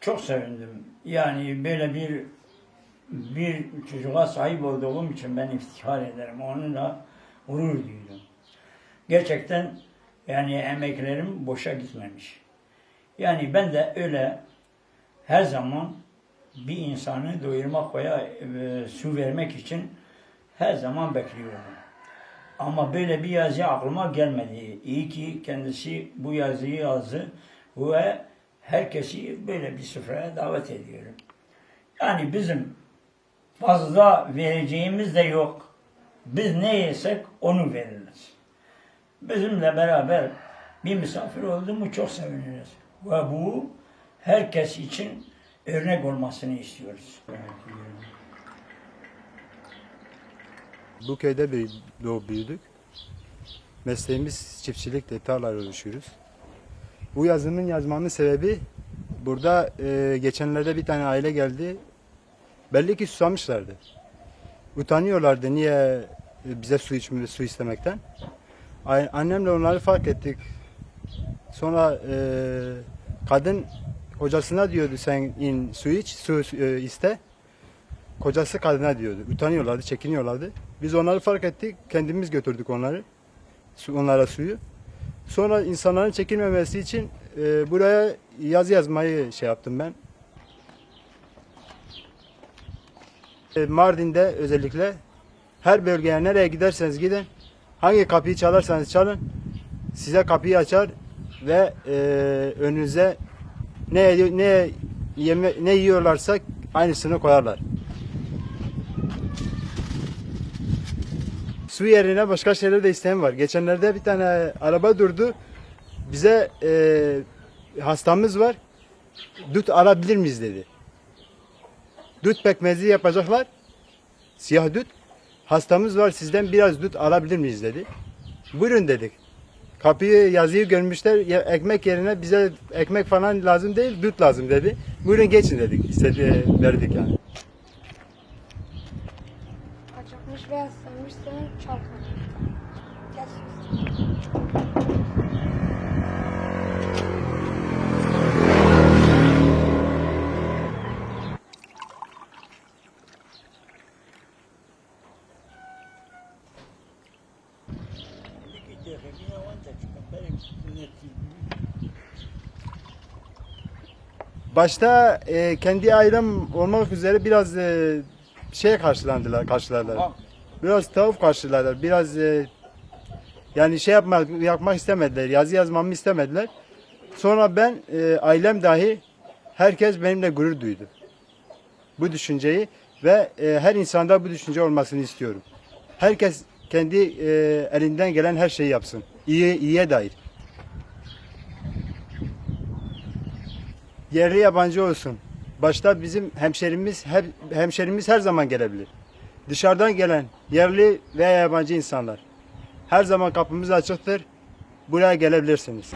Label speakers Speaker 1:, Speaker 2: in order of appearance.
Speaker 1: Çok sevindim. Yani böyle bir bir çocuğa sahip olduğum için ben iftihar ederim. Onunla gurur duydum. Gerçekten yani emeklerim boşa gitmemiş. Yani ben de öyle her zaman bir insanı doyurmak veya e, su vermek için her zaman bekliyorum. Ama böyle bir yazı aklıma gelmedi. İyi ki kendisi bu yazıyı yazdı ve herkesi böyle bir sofraya davet ediyorum. Yani bizim fazla vereceğimiz de yok. Biz ne yesek onu veririz. Bizimle beraber bir misafir oldu mu çok seviniriz. Ve bu herkes için örnek olmasını istiyoruz.
Speaker 2: Bu köyde büyü- doğup büyüdük. Mesleğimiz çiftçilikle tarlayla uğraşıyoruz. Bu yazımın yazmamın sebebi burada e, geçenlerde bir tane aile geldi. Belli ki susamışlardı. Utanıyorlardı niye e, bize su içme, su istemekten. Annemle onları fark ettik. Sonra e, kadın hocasına diyordu sen in su iç, su e, iste. Kocası kadına diyordu. Utanıyorlardı, çekiniyorlardı. Biz onları fark ettik. Kendimiz götürdük onları. Onlara suyu. Sonra insanların çekilmemesi için e, buraya yazı yazmayı şey yaptım ben. E, Mardin'de özellikle her bölgeye nereye giderseniz gidin, hangi kapıyı çalarsanız çalın, size kapıyı açar ve e, önünüze ne ne yeme, ne yiyorlarsa aynısını koyarlar. Su yerine başka şeyler de isteyen var. Geçenlerde bir tane araba durdu. Bize e, hastamız var. Dut alabilir miyiz dedi. Dut pekmezi yapacaklar. Siyah dut. Hastamız var sizden biraz dut alabilir miyiz dedi. Buyurun dedik. Kapıyı yazıyı görmüşler. Ekmek yerine bize ekmek falan lazım değil, dut lazım dedi. Buyurun geçin dedik. İstedi, verdik yani.
Speaker 3: Acıkmış veya sevmişsen çalkan. Gel sus.
Speaker 2: Başta e, kendi ailem olmak üzere biraz e, şey karşılandılar, karşıladılar. Biraz tavuk karşıladılar. Biraz e, yani şey yapmak, yapmak istemediler. Yazı yazmamı istemediler. Sonra ben e, ailem dahi herkes benimle gurur duydu. Bu düşünceyi ve e, her insanda bu düşünce olmasını istiyorum. Herkes kendi e, elinden gelen her şeyi yapsın. İyi iyiye dair. yerli yabancı olsun. Başta bizim hemşerimiz her, hemşerimiz her zaman gelebilir. Dışarıdan gelen yerli veya yabancı insanlar. Her zaman kapımız açıktır. Buraya gelebilirsiniz.